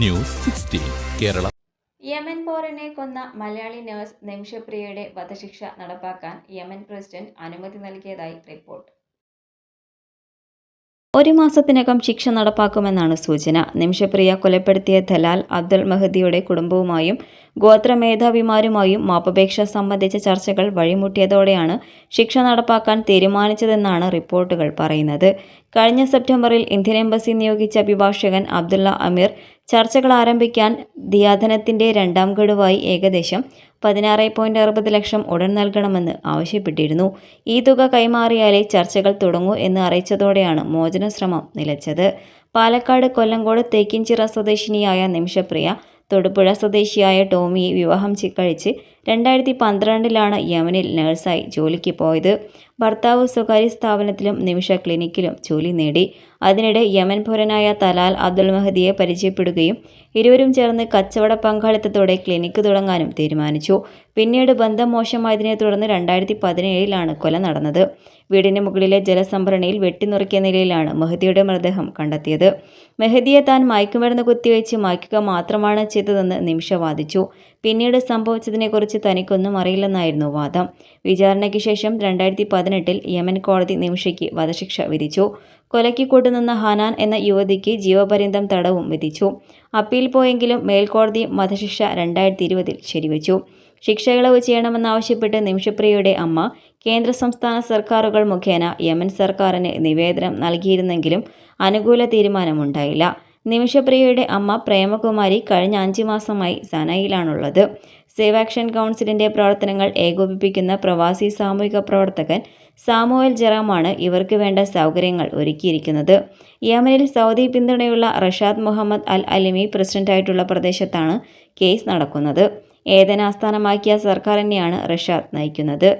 News sixteen Kerala. Yemen പോറിനെ കൊന്ന Malayali nurse നിമിഷപ്രിയയുടെ വധശിക്ഷ നടപ്പാക്കാൻ യമൻ പ്രസിഡന്റ് അനുമതി നൽകിയതായി റിപ്പോർട്ട്. ഒരു മാസത്തിനകം ശിക്ഷ നടപ്പാക്കുമെന്നാണ് സൂചന. നിമിഷപ്രിയ കൊലപ്പെടുത്തിയ ദലാൽ അബ്ദുൽ മെഹദിയുടെ കുടുംബവുമായും ഗോത്ര മേധാവിമാരുമായും മാപ്പപേക്ഷ സംബന്ധിച്ച ചർച്ചകൾ വഴിമുട്ടിയതോടെയാണ് ശിക്ഷ നടപ്പാക്കാൻ തീരുമാനിച്ചതെന്നാണ് റിപ്പോർട്ടുകൾ പറയുന്നത്. കഴിഞ്ഞ സെപ്റ്റംബറിൽ ഇന്ത്യൻ എംബസി നിയോഗിച്ച അഭിഭാഷകൻ അബ്ദുള്ള അമീർ ചർച്ചകൾ ആരംഭിക്കാൻ ദിയാധനത്തിന്റെ രണ്ടാം ഗഡുവായി ഏകദേശം പതിനാറ് പോയിന്റ് അറുപത് ലക്ഷം ഉടൻ നൽകണമെന്ന് ആവശ്യപ്പെട്ടിരുന്നു. ഈ തുക കൈമാറിയാലേ ചർച്ചകൾ തുടങ്ങൂ എന്ന് അറിയിച്ചതോടെയാണ് മോചന ശ്രമം നിലച്ചത്. പാലക്കാട് കൊല്ലങ്കോട് തേക്കിൻചിറ സ്വദേശിനിയായ നിമിഷപ്രിയ തൊടുപുഴ സ്വദേശിയായ ടോമിയെ വിവാഹം കഴിച്ച് രണ്ടായിരത്തി പന്ത്രണ്ടിലാണ് യമനിൽ നഴ്സായി ജോലിക്ക് പോയത്. ഭർത്താവ് സ്വകാര്യ സ്ഥാപനത്തിലും നിമിഷ ക്ലിനിക്കിലും ജോലി നേടി. അതിനിടെ യമൻ പൗരനായ തലാൽ അബ്ദുൽ മഹദിയെ പരിചയപ്പെടുകയും ഇരുവരും ചേർന്ന് കച്ചവട പങ്കാളിത്തത്തോടെ ക്ലിനിക്ക് തുടങ്ങാനും തീരുമാനിച്ചു. പിന്നീട് ബന്ധം മോശമായതിനെ തുടർന്ന് രണ്ടായിരത്തി പതിനേഴിലാണ് കൊല നടന്നത്. വീടിന് മുകളിലെ ജലസംഭരണിയിൽ വെട്ടിനുറുക്കിയ നിലയിലാണ് മെഹദിയുടെ മൃതദേഹം കണ്ടെത്തിയത്. മെഹദിയെ താൻ മയക്കുമരുന്ന് കുത്തിവെച്ച് മയക്കുക മാത്രമാണ് ചെയ്തതെന്ന് നിമിഷ വാദിച്ചു. പിന്നീട് സംഭവിച്ചതിനെക്കുറിച്ച് തനിക്കൊന്നും അറിയില്ലെന്നായിരുന്നു വാദം. വിചാരണയ്ക്ക് ശേഷം രണ്ടായിരത്തി പതിനെട്ടിൽ യമൻ കോടതി നിമിഷയ്ക്ക് വധശിക്ഷ വിധിച്ചു. കൊലയ്ക്ക് കൂട്ടുനിന്ന ഹനാൻ എന്ന യുവതിക്ക് ജീവപര്യന്തം തടവും വിധിച്ചു. അപ്പീൽ പോയെങ്കിലും മേൽക്കോടതി വധശിക്ഷ രണ്ടായിരത്തി ഇരുപതിൽ ശരിവച്ചു. ശിക്ഷ ഇളവ് ചെയ്യണമെന്നാവശ്യപ്പെട്ട് നിമിഷപ്രിയയുടെ അമ്മ കേന്ദ്ര സംസ്ഥാന സർക്കാരുകൾ മുഖേന യമൻ സർക്കാരിന് നിവേദനം നൽകിയിരുന്നെങ്കിലും അനുകൂല തീരുമാനമുണ്ടായില്ല. നിമിഷപ്രിയയുടെ അമ്മ പ്രേമകുമാരി കഴിഞ്ഞ അഞ്ച് മാസമായി സനയിലാണുള്ളത്. സേവ് ആക്ഷൻ കൗൺസിലിന്റെ പ്രവർത്തനങ്ങൾ ഏകോപിപ്പിക്കുന്ന പ്രവാസി സാമൂഹിക പ്രവർത്തകൻ സാമുവൽ ജറാമാണ് ഇവർക്ക് വേണ്ട സൗകര്യങ്ങൾ ഒരുക്കിയിരിക്കുന്നത്. യമനിൽ സൗദി പിന്തുണയുള്ള റഷാദ് മുഹമ്മദ് അൽ അലിമി പ്രസിഡന്റായിട്ടുള്ള പ്രദേശത്താണ് കേസ് നടക്കുന്നത്. ഏതന ആസ്ഥാനമാക്കിയ സർക്കാരിനെയാണ് റഷാദ് നയിക്കുന്നത്.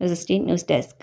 News desk.